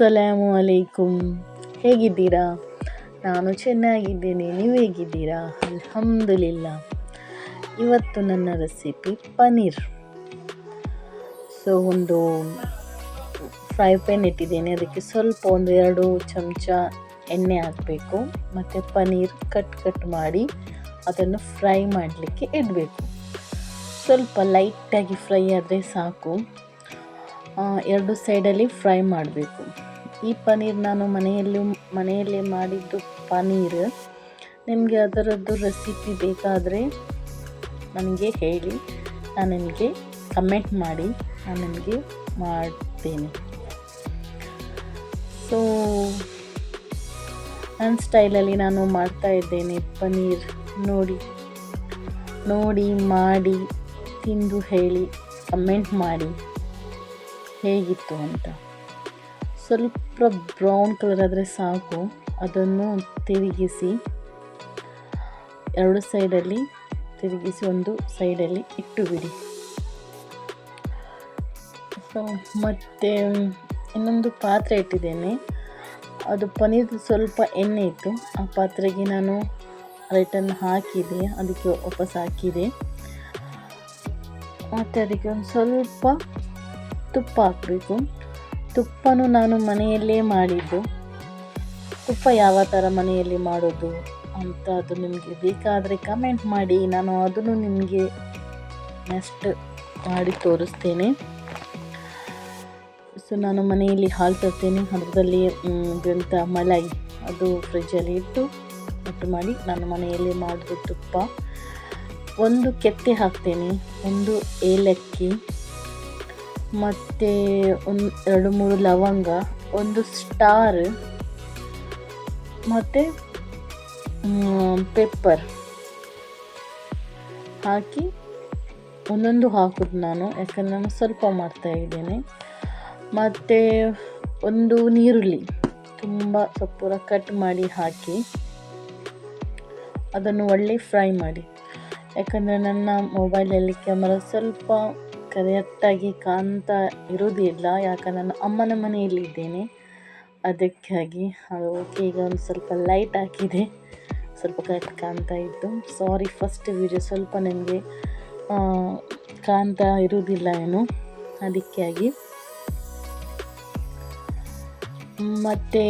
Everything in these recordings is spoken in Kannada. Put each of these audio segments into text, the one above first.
ಅಸ್ಸಲಾಮು ಅಲೈಕುಮ್. ಹೇಗಿದ್ದೀರಾ? ನಾನು ಚೆನ್ನಾಗಿದ್ದೇನೆ. ನೀವು ಹೇಗಿದ್ದೀರಾ? ಅಲ್ಹಮ್ದುಲಿಲ್ಲ. ಇವತ್ತು ನನ್ನ ರೆಸಿಪಿ ಪನ್ನೀರ್ ಸೊ ಒಂದು ಫ್ರೈ ಪ್ಯಾನ್ ಇಟ್ಟಿದ್ದೇನೆ. ಅದಕ್ಕೆ ಸ್ವಲ್ಪ ಒಂದು ಎರಡು ಚಮಚ ಎಣ್ಣೆ ಹಾಕಬೇಕು. ಮತ್ತು ಪನ್ನೀರ್ ಕಟ್ ಕಟ್ ಮಾಡಿ ಅದನ್ನು ಫ್ರೈ ಮಾಡಲಿಕ್ಕೆ ಇಡಬೇಕು. ಸ್ವಲ್ಪ ಲೈಟಾಗಿ ಫ್ರೈ ಆದರೆ ಸಾಕು. ಎರಡು ಸೈಡಲ್ಲಿ ಫ್ರೈ ಮಾಡಬೇಕು. ಈ ಪನ್ನೀರ್ ನಾನು ಮನೆಯಲ್ಲಿ, ಮನೆಯಲ್ಲೇ ಮಾಡಿದ್ದು ಪನ್ನೀರ್ ನಿಮಗೆ ಅದರದ್ದು ರೆಸಿಪಿ ಬೇಕಾದರೆ ನನಗೆ ಹೇಳಿ, ನಾನು ನಿಮಗೆ ಕಮೆಂಟ್ ಮಾಡಿ, ನಾನು ನಿಮಗೆ ಮಾಡ್ತೇನೆ. ಸೊ ನನ್ನ ಸ್ಟೈಲಲ್ಲಿ ನಾನು ಮಾಡ್ತಾ ಇದ್ದೇನೆ ಪನ್ನೀರ್ ನೋಡಿ ನೋಡಿ, ಮಾಡಿ, ತಿಂದು ಹೇಳಿ ಕಮೆಂಟ್ ಮಾಡಿ. ಹೇಗಿತ್ತು ಅಂತ. ಸ್ವಲ್ಪ ಬ್ರೌನ್ ಕಲರ್ ಆದರೆ ಸಾಕು. ಅದನ್ನು ತಿರುಗಿಸಿ, ಎರಡು ಸೈಡಲ್ಲಿ ತಿರುಗಿಸಿ, ಒಂದು ಸೈಡಲ್ಲಿ ಇಟ್ಟು ಬಿಡಿ ಮತ್ತು ಇನ್ನೊಂದು ಪಾತ್ರೆ ಇಟ್ಟಿದ್ದೇನೆ. ಅದು ಪನ್ನೀರ್ದು ಸ್ವಲ್ಪ ಎಣ್ಣೆ ಇತ್ತು. ಆ ಪಾತ್ರೆಗೆ ನಾನು ರೈಟನ್ನು ಹಾಕಿದೆ. ಅದಕ್ಕೆ ವಾಪಸ್ ಹಾಕಿದೆ. ಮತ್ತು ಅದಕ್ಕೆ ಒಂದು ಸ್ವಲ್ಪ ತುಪ್ಪ ಹಾಕಬೇಕು. ತುಪ್ಪನೂ ನಾನು ಮನೆಯಲ್ಲೇ ಮಾಡಿದ್ದು. ತುಪ್ಪ ಯಾವ ಥರ ಮನೆಯಲ್ಲಿ ಮಾಡೋದು ಅಂತ ಅದು ನಿಮಗೆ ಬೇಕಾದರೆ ಕಮೆಂಟ್ ಮಾಡಿ. ನಾನು ಅದನ್ನು ನಿಮಗೆ ನೆಕ್ಸ್ಟ್ ಮಾಡಿ ತೋರಿಸ್ತೇನೆ. ಸೊ ನಾನು ಮನೆಯಲ್ಲಿ ಹಾಲು ತರ್ತೇನೆ. ಅದರಲ್ಲಿ ಬೆಂತ ಮಲೈ ಅದು ಫ್ರಿಜ್ಜಲ್ಲಿ ಇಟ್ಟು ಮತ್ತು ಮಾಡಿ ನಾನು ಮನೆಯಲ್ಲಿ ಮಾಡಿದ ತುಪ್ಪ. ಒಂದು ಕೆತ್ತೆ ಹಾಕ್ತೇನೆ. ಒಂದು ಏಲಕ್ಕಿ. ಮತ್ತು ಒಂದು, ಎರಡು, ಮೂರು ಲವಂಗ, ಒಂದು ಸ್ಟಾರ್ ಮತ್ತು ಪೆಪ್ಪರ್ ಹಾಕಿ ಒಂದೊಂದು ಹಾಕೋದು ನಾನು, ಯಾಕಂದರೆ ನಾನು ಸ್ವಲ್ಪ ಮಾಡ್ತಾ ಇದ್ದೇನೆ. ಮತ್ತು ಒಂದು ನೀರುಳ್ಳಿ ತುಂಬ ಸಪ್ಪೂರ ಕಟ್ ಮಾಡಿ ಹಾಕಿ ಅದನ್ನು ಒಳ್ಳೆ ಫ್ರೈ ಮಾಡಿ. ಯಾಕಂದರೆ ನನ್ನ ಮೊಬೈಲಲ್ಲಿ ಕ್ಯಾಮರಾ ಸ್ವಲ್ಪ ಕರೆಕ್ಟಾಗಿ ಕಾಣ್ತಾ ಇರೋದಿಲ್ಲ ಯಾಕಂದ್ರೆ ನಾನು ಅಮ್ಮನ ಮನೆಯಲ್ಲಿ ಇದ್ದೇನೆ. ಅದಕ್ಕಾಗಿ ಅದು ಓಕೆ ಈಗ ಒಂದು ಸ್ವಲ್ಪ ಲೈಟ್ ಹಾಕಿದೆ. ಸ್ವಲ್ಪ ಕರೆಕ್ಟ್ ಕಾಣ್ತಾ ಇತ್ತು. ಸಾರಿ ಫಸ್ಟ್ ವಿಡಿಯೋ ಸ್ವಲ್ಪ ನನಗೆ ಕಾಣ್ತಾ ಇರುವುದಿಲ್ಲ ಏನು. ಅದಕ್ಕಾಗಿ. ಮತ್ತು,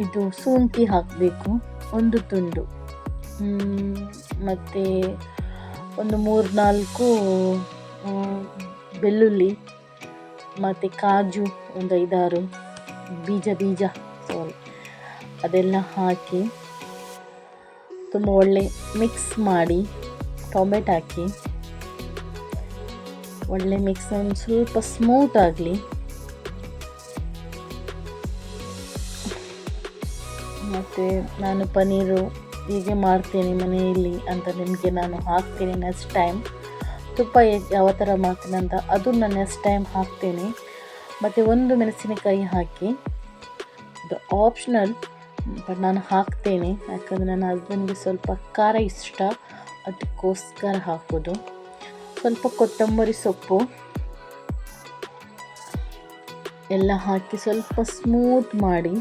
ಇದು ಶುಂಠಿ ಹಾಕಬೇಕು, ಒಂದು ತುಂಡು. ಮತ್ತು ಒಂದು ಮೂರು ನಾಲ್ಕು ಬೆಳ್ಳುಳ್ಳಿ, ಮತ್ತು ಕಾಜು ಒಂದು ಐದಾರು, ಬೀಜ ಬೀಜ ಸಾರಿ ಅದೆಲ್ಲ ಹಾಕಿ ತುಂಬ ಒಳ್ಳೆ ಮಿಕ್ಸ್ ಮಾಡಿ ಟೊಮೆಟೊ ಹಾಕಿ. ಒಳ್ಳೆ ಮಿಕ್ಸ್ ಒಂದು ಸ್ವಲ್ಪ ಸ್ಮೂತ್ ಆಗಲಿ. ಮತ್ತು ನಾನು ಪನ್ನೀರು ಹೀಗೆ ಮಾಡ್ತೇನೆ ಮನೆಯಲ್ಲಿ ಅಂತ ನಿಮಗೆ ನಾನು ಹಾಕ್ತೇನೆ ನೆಕ್ಸ್ಟ್ ಟೈಮ್ ತುಪ್ಪ ಯಾವ ಥರ ಮಾಡ್ತೀನಿ ಅಂತ ಅದು ನಾನು ನೆಕ್ಸ್ಟ್ ಟೈಮ್ ಹಾಕ್ತೇನೆ. ಮತ್ತು ಒಂದು ಮೆಣಸಿನಕಾಯಿ ಹಾಕಿ. ಇದು ಆಪ್ಷನಲ್ ಬಟ್ ನಾನು ಹಾಕ್ತೇನೆ. ಯಾಕಂದರೆ ನನ್ನ ಹಸ್ಬೆಂಡ್ಗೆ ಸ್ವಲ್ಪ ಖಾರ ಇಷ್ಟ. ಅದಕ್ಕೋಸ್ಕರ ಹಾಕೋದು. ಸ್ವಲ್ಪ ಕೊತ್ತಂಬರಿ ಸೊಪ್ಪು. ಎಲ್ಲ ಹಾಕಿ ಸ್ವಲ್ಪ ಸ್ಮೂತ್ ಮಾಡಿ.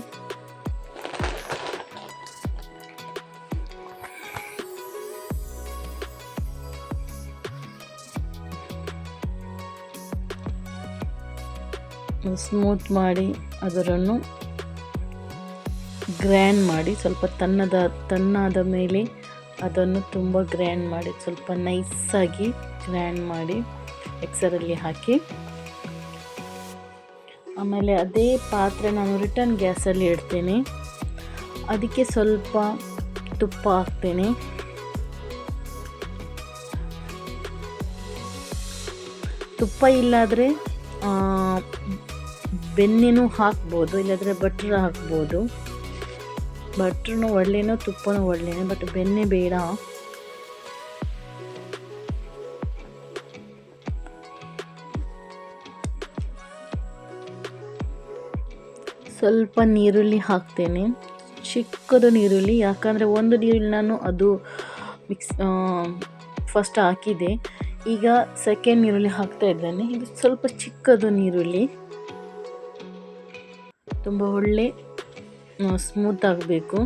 ಸ್ಮೂತ್ ಮಾಡಿ ಅದರನ್ನು ಗ್ರ್ಯಾಂಡ್ ಮಾಡಿ, ಸ್ವಲ್ಪ ತನ್ನದ, ತನ್ನಾದ ಮೇಲೆ ಅದನ್ನು ತುಂಬ ಗ್ರ್ಯಾಂಡ್ ಮಾಡಿ, ಸ್ವಲ್ಪ ನೈಸಾಗಿ ಗ್ರ್ಯಾಂಡ್ ಮಾಡಿ ಮಿಕ್ಸರಲ್ಲಿ ಹಾಕಿ. ಆಮೇಲೆ ಅದೇ ಪಾತ್ರೆ ನಾನು ರಿಟರ್ನ್ ಗ್ಯಾಸಲ್ಲಿ ಇಡ್ತೇನೆ. ಅದಕ್ಕೆ ಸ್ವಲ್ಪ ತುಪ್ಪ ಹಾಕ್ತೇನೆ. ತುಪ್ಪ ಇಲ್ಲಾದರೆ ಬೆಣ್ಣೆನೂ ಹಾಕ್ಬೋದು, ಇಲ್ಲಾಂದರೆ ಬಟ್ರ್ ಹಾಕ್ಬೋದು. ಬಟ್ರೂ ಒಳ್ಳೇನು ತುಪ್ಪನೂ ಒಳ್ಳೆಯೇ ಬಟ್ ಬೆಣ್ಣೆ ಬೇಡ. ಸ್ವಲ್ಪ ನೀರುಳ್ಳಿ ಹಾಕ್ತೇನೆ. ಚಿಕ್ಕದು ನೀರುಳ್ಳಿ, ಯಾಕಂದರೆ ಒಂದು ನೀರುಳ್ಳಿ ನಾನು ಅದು ಮಿಕ್ಸ್ ಫಸ್ಟ್ ಹಾಕಿದೆ. ಈಗ ಸೆಕೆಂಡ್ ಈರುಳ್ಳಿ ಹಾಕ್ತಾ ಇದ್ದೇನೆ. ಇದು ಸ್ವಲ್ಪ ಚಿಕ್ಕದು ನೀರುಳ್ಳಿ. ತುಂಬ ಒಳ್ಳೆ ಸ್ಮೂತ್ ಆಗಬೇಕು.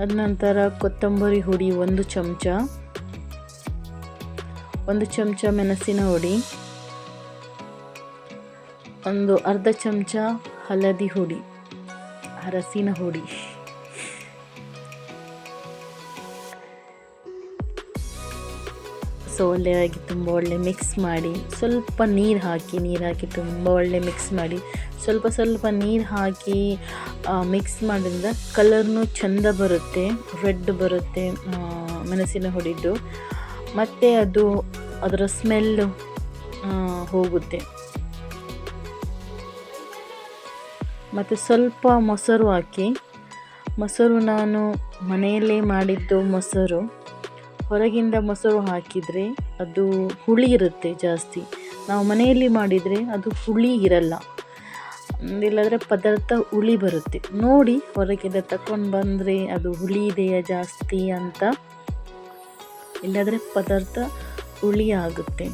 ಅದ ನಂತರ ಕೊತ್ತಂಬರಿ ಹುಡಿ ಒಂದು ಚಮಚ. ಒಂದು ಚಮಚ ಮೆಣಸಿನ ಹುಡಿ. ಒಂದು ಅರ್ಧ ಚಮಚ ಹಳದಿ ಹುಡಿ. ಅರಸಿನ ಹುಡಿ. ಸೊ ಒಳ್ಳೆಯಾಗಿ ತುಂಬ ಒಳ್ಳೆ ಮಿಕ್ಸ್ ಮಾಡಿ, ಸ್ವಲ್ಪ ನೀರು ಹಾಕಿ ನೀರು ಹಾಕಿ ತುಂಬ ಒಳ್ಳೆ ಮಿಕ್ಸ್ ಮಾಡಿ, ಸ್ವಲ್ಪ ಸ್ವಲ್ಪ ನೀರು ಹಾಕಿ ಮಿಕ್ಸ್ ಮಾಡೋದ್ರಿಂದ ಕಲರ್ನು ಚೆಂದ ಬರುತ್ತೆ ರೆಡ್ ಬರುತ್ತೆ ಮೆಣಸಿನ ಹೊಡಿದ್ದು ಮತ್ತು ಅದು ಅದರ ಸ್ಮೆಲ್ಲು ಹೋಗುತ್ತೆ. ಮತ್ತು ಸ್ವಲ್ಪ ಮೊಸರು ಹಾಕಿ, ಮೊಸರು ನಾನು ಮನೆಯಲ್ಲೇ ಮಾಡಿದ್ದು ಮೊಸರು. ಹೊರಗಿಂದ ಮೊಸರು ಹಾಕಿದರೆ ಅದು ಹುಳಿ ಇರುತ್ತೆ ಜಾಸ್ತಿ. ನಾವು ಮನೆಯಲ್ಲಿ ಮಾಡಿದರೆ ಅದು ಹುಳಿ ಇರಲ್ಲ. ಇಲ್ಲದ್ರೆ ಪದಾರ್ಥ ಹುಳಿ ಬರುತ್ತೆ. ನೋಡಿ ಹೊರಗಿಂದ ತಕೊಂಡು ಬಂದರೆ ಅದು ಹುಳಿ ಇದೆಯಾ ಜಾಸ್ತಿ ಅಂತ. ಇಲ್ಲದ್ರೆ ಪದಾರ್ಥ ಹುಳಿ ಆಗುತ್ತೆ.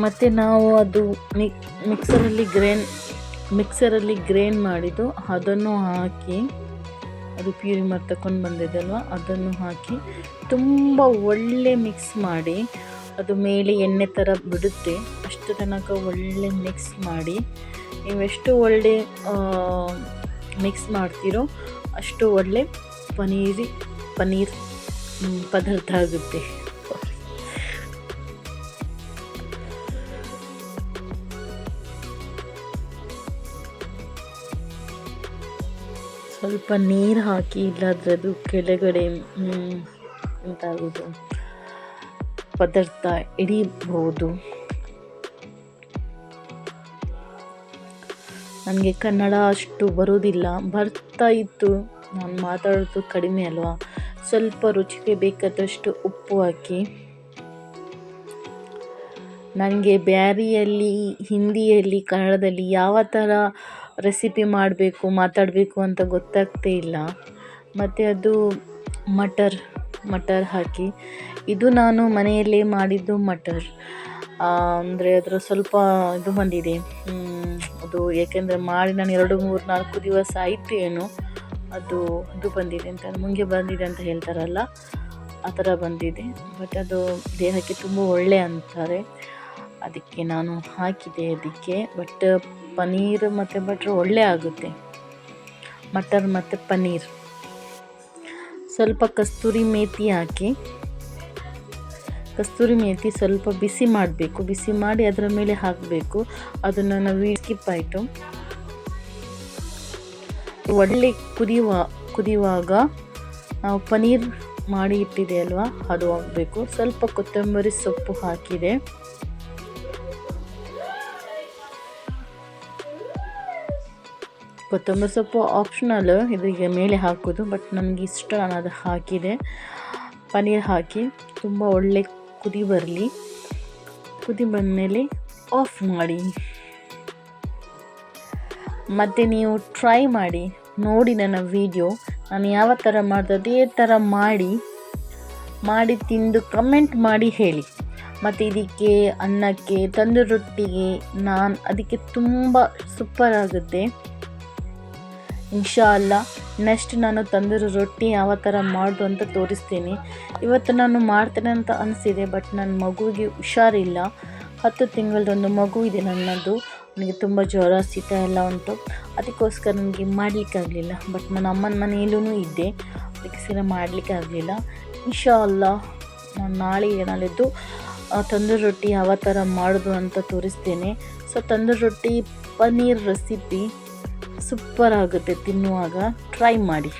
ಮತ್ತು ನಾವು ಅದು ಮಿಕ್ ಮಿಕ್ಸರಲ್ಲಿ ಗ್ರೈಂಡ್ ಮಿಕ್ಸರಲ್ಲಿ ಗ್ರೈಂಡ್ ಮಾಡಿದ್ದು ಅದನ್ನು ಹಾಕಿ, ಅದು ಪ್ಯೂರಿ ಮಾಡಿ ತಗೊಂಡು ಬಂದಿದ್ದಲ್ವ? ಅದನ್ನು ಹಾಕಿ ತುಂಬ ಒಳ್ಳೆ ಮಿಕ್ಸ್ ಮಾಡಿ, ಅದು ಮೇಲೆ ಎಣ್ಣೆ ಥರ ಬಿಡುತ್ತೆ. ಅಷ್ಟು ತನಕ ಒಳ್ಳೆ ಮಿಕ್ಸ್ ಮಾಡಿ. ನೀವೆಷ್ಟು ಒಳ್ಳೆ ಮಿಕ್ಸ್ ಮಾಡ್ತೀರೋ ಅಷ್ಟು ಒಳ್ಳೆ ಪನೀರಿ, ಪನೀರ್ ಪದಾರ್ಥ ಆಗುತ್ತೆ. ಸ್ವಲ್ಪ ನೀರು ಹಾಕಿ ಇಲ್ಲಾದ್ರೆ ಅದು ಕೆಳಗಡೆ ಎಂತಾಗೋದು ಪದಾರ್ಥ ಹಿಡಿಬಹುದು ನನಗೆ ಕನ್ನಡ ಅಷ್ಟು ಬರೋದಿಲ್ಲ. ಬರ್ತಾ ಇತ್ತು. ನಾನು ಮಾತಾಡೋದು ಕಡಿಮೆ ಅಲ್ವಾ? ಸ್ವಲ್ಪ ರುಚಿಗೆ ಬೇಕಾದಷ್ಟು ಉಪ್ಪು ಹಾಕಿ. ನನಗೆ ಬ್ಯಾರಿಯಲ್ಲಿ, ಹಿಂದಿಯಲ್ಲಿ, ಕನ್ನಡದಲ್ಲಿ ಯಾವ ಥರ ರೆಸಿಪಿ ಮಾಡಬೇಕು, ಮಾತಾಡಬೇಕು ಅಂತ ಗೊತ್ತಾಗ್ತೇ ಇಲ್ಲ. ಮತ್ತು ಅದು ಮಟರ್ ಮಟರ್ ಹಾಕಿ. ಇದು ನಾನು ಮನೆಯಲ್ಲೇ ಮಾಡಿದ್ದು ಮಟರ್. ಅಂದರೆ ಅದರ ಸ್ವಲ್ಪ ಇದು ಬಂದಿದೆ. ಅದು ಏಕೆಂದರೆ ಮಾಡಿ ನಾನು ಎರಡು, ಮೂರು, ನಾಲ್ಕು ದಿವಸ ಆಯಿತು ಏನು. ಅದು ಇದು ಬಂದಿದೆ ಅಂತ, ಮುಂಗೆ ಬಂದಿದೆ ಅಂತ ಹೇಳ್ತಾರಲ್ಲ, ಆ ಥರ ಬಂದಿದೆ. ಬಟ್ ಅದು ದೇಹಕ್ಕೆ ತುಂಬ ಒಳ್ಳೆ ಅಂತಾರೆ. ಅದಕ್ಕೆ ನಾನು ಹಾಕಿದೆ ಅದಕ್ಕೆ. ಬಟ್ ಪನೀರ್ ಮತ್ತು ಬಟ್ರ್ ಒಳ್ಳೆ ಆಗುತ್ತೆ. ಮಟರ್ ಮತ್ತು ಪನ್ನೀರ್ ಸ್ವಲ್ಪ ಕಸ್ತೂರಿ ಮೇತಿ ಹಾಕಿ, ಕಸ್ತೂರಿ ಮೇತಿ ಸ್ವಲ್ಪ ಬಿಸಿ ಮಾಡಬೇಕು. ಬಿಸಿ ಮಾಡಿ ಅದರ ಮೇಲೆ ಹಾಕಬೇಕು. ಅದನ್ನು ನಾವು ಸ್ಕಿಪ್ ಆಯಿತು. ಒಳ್ಳೆ ಕುದಿಯುವ, ಕುದಿಯುವಾಗ ನಾವು ಪನೀರ್ ಮಾಡಿ ಇಟ್ಟಿದೆ ಅಲ್ವಾ? ಅದು ಹಾಕಬೇಕು. ಸ್ವಲ್ಪ ಕೊತ್ತಂಬರಿ ಸೊಪ್ಪು ಹಾಕಿದೆ. ಕೊತ್ತಂಬರಿ ಸೊಪ್ಪು ಆಪ್ಷನಲ್ ಇದರಿಗೆ ಮೇಲೆ ಹಾಕೋದು ಬಟ್ ನನಗೆ ಇಷ್ಟ ನಾನು ಅದು ಹಾಕಿದೆ. ಪನ್ನೀರ್ ಹಾಕಿ, ತುಂಬ ಒಳ್ಳೆ ಕುದಿ ಬರಲಿ. ಕುದಿ ಬಂದಮೇಲೆ ಆಫ್ ಮಾಡಿ. ಮತ್ತು ನೀವು ಟ್ರೈ ಮಾಡಿ, ನೋಡಿ ನನ್ನ ವಿಡಿಯೋ ನಾನು ಯಾವ ಥರ ಮಾಡಿದೆ, ಅದೇ ಥರ ಮಾಡಿ. ಮಾಡಿ ತಿಂದು ಕಮೆಂಟ್ ಮಾಡಿ ಹೇಳಿ. ಮತ್ತು ಇದಕ್ಕೆ ಅನ್ನಕ್ಕೆ, ತಂದು ರೊಟ್ಟಿಗೆ, ನಾನು, ಅದಕ್ಕೆ ತುಂಬ ಸೂಪರ್ ಆಗುತ್ತೆ. ಇನ್ಶಾ ಅಲ್ಲ ನೆಕ್ಸ್ಟ್ ನಾನು ತಂದಿರೋ ರೊಟ್ಟಿ ಯಾವ ಥರ ಮಾಡೋದು ಅಂತ ತೋರಿಸ್ತೀನಿ. ಇವತ್ತು ನಾನು ಮಾಡ್ತೇನೆ ಅಂತ ಅನಿಸಿದೆ ಬಟ್ ನನ್ನ ಮಗುವಿಗೆ ಹುಷಾರಿಲ್ಲ. ಹತ್ತು ತಿಂಗಳದೊಂದು ಮಗು ಇದೆ ನನ್ನದು. ನನಗೆ ತುಂಬ ಜ್ವರ, ಶೀತ ಎಲ್ಲ ಉಂಟು. ಅದಕ್ಕೋಸ್ಕರ ನನಗೆ ಮಾಡಲಿಕ್ಕಾಗಲಿಲ್ಲ ಬಟ್ ನನ್ನ ಅಮ್ಮನ ಮನೆಯಲ್ಲೂ ಇದ್ದೆ. ಅದಕ್ಕೆ ಸೀರೆ ಮಾಡಲಿಕ್ಕೆ ಆಗಲಿಲ್ಲ ಇನ್ಶಾ ಅಲ್ಲ ನಾನು ನಾಳೆ ನಾಳೆದ್ದು ತಂದೂರು ರೊಟ್ಟಿ ಯಾವ ಥರ ಮಾಡೋದು ಅಂತ ತೋರಿಸ್ತೇನೆ. ಸೊ ತಂದೂರು ರೊಟ್ಟಿ ಪನ್ನೀರ್ ರೆಸಿಪಿ ಸೂಪರ್ ಆಗುತ್ತೆ ತಿನ್ನುವಾಗ. ಟ್ರೈ ಮಾಡಿ.